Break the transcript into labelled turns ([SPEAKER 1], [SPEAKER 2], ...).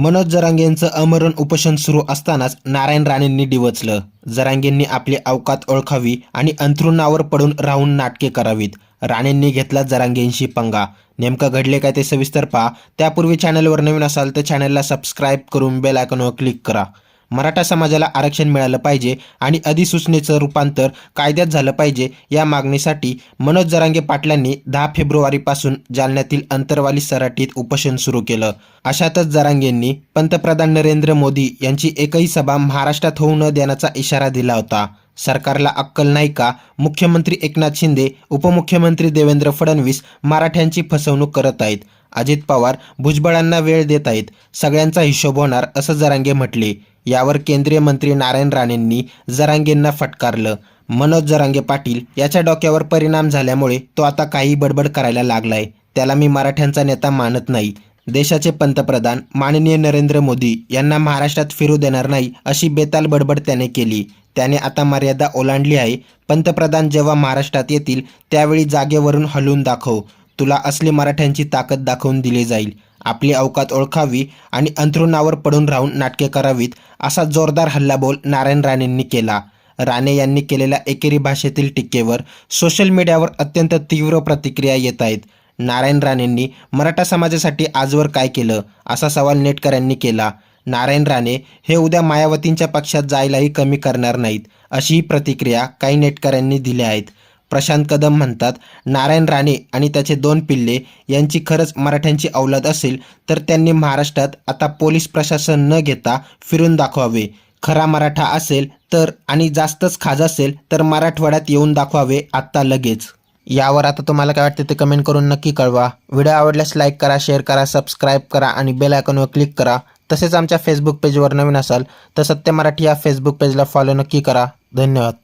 [SPEAKER 1] मनोज जरांगेंचं अमरण उपोषण सुरू असतानाच नारायण राणेंनी डिवचलं. जरांगेंनी आपली अवकात ओळखावी आणि अंथरुणावर पडून राहून नाटके करावीत. राणेंनी घेतला जरांगेंशी पंगा. नेमकं घडले काय ते सविस्तर पहा. त्यापूर्वी चॅनलवर नवीन असाल तर चॅनलला सबस्क्राईब करून बेल आयकॉनवर क्लिक करा. मराठा समाजाला आरक्षण मिळालं पाहिजे आणि अधिसूचनेचं रूपांतर कायद्यात झालं पाहिजे या मागणीसाठी मनोज जरांगे पाटलांनी दहा फेब्रुवारीपासून जालन्यातील अंतरवाली सराटीत उपोषण सुरू केलं. अशातच जरांगेंनी पंतप्रधान नरेंद्र मोदी यांची एकही सभा महाराष्ट्रात होऊ न देण्याचा इशारा दिला होता. सरकारला अक्कल नाही का? मुख्यमंत्री एकनाथ शिंदे उपमुख्यमंत्री देवेंद्र फडणवीस मराठ्यांची फसवणूक करत आहेत. अजित पवार भुजबळांना वेळ देत आहेत. सगळ्यांचा हिशोब होणार असं जरांगे म्हटले. यावर केंद्रीय मंत्री नारायण राणेंनी जरांगेंना फटकारलं. मनोज जरांगे पाटील याच्या डोक्यावर परिणाम झाल्यामुळे तो आता काही बडबड करायला लागलाय. त्याला मी मराठ्यांचा नेता मानत नाही. देशाचे पंतप्रधान माननीय नरेंद्र मोदी यांना महाराष्ट्रात फिरू देणार नाही अशी बेताल बडबड त्याने केली. त्याने आता मर्यादा ओलांडली आहे. पंतप्रधान जेव्हा महाराष्ट्रात येतील त्यावेळी जागेवरून हलवून दाखव. तुला असली मराठ्यांची ताकद दाखवून दिली जाईल. आपली अवकात ओळखावी आणि अंथरुणावर पडून राहून नाटके करावीत असा जोरदार हल्लाबोल नारायण राणेंनी केला. राणे यांनी केलेल्या एकेरी भाषेतील टीकेवर सोशल मीडियावर अत्यंत तीव्र प्रतिक्रिया येत आहेत. नारायण राणेंनी मराठा समाजासाठी आजवर काय केलं असा सवाल नेटकऱ्यांनी केला. नारायण राणे हे उद्या मायावतींच्या पक्षात जायलाही कमी करणार नाहीत अशीही प्रतिक्रिया काही नेटकऱ्यांनी दिल्या आहेत. प्रशांत कदम म्हणतात नारायण राणे आणि त्याचे दोन पिल्ले यांची खरंच मराठ्यांची अवलाद असेल तर त्यांनी महाराष्ट्रात आता पोलीस प्रशासन न घेता फिरून दाखवावे. खरा मराठा असेल तर आणि जास्तच खाज असेल तर मराठवाड्यात येऊन दाखवावे आत्ता लगेच. यावर आता तुम्हाला काय वाटते ते कमेंट करून नक्की कळवा. व्हिडिओ आवडल्यास लाईक करा शेअर करा सबस्क्राईब करा आणि बेल आयकॉनवर क्लिक करा. तसेच आमच्या फेसबुक पेजवर नवीन असाल तर सत्य मराठी या फेसबुक पेजला फॉलो नक्की करा. धन्यवाद.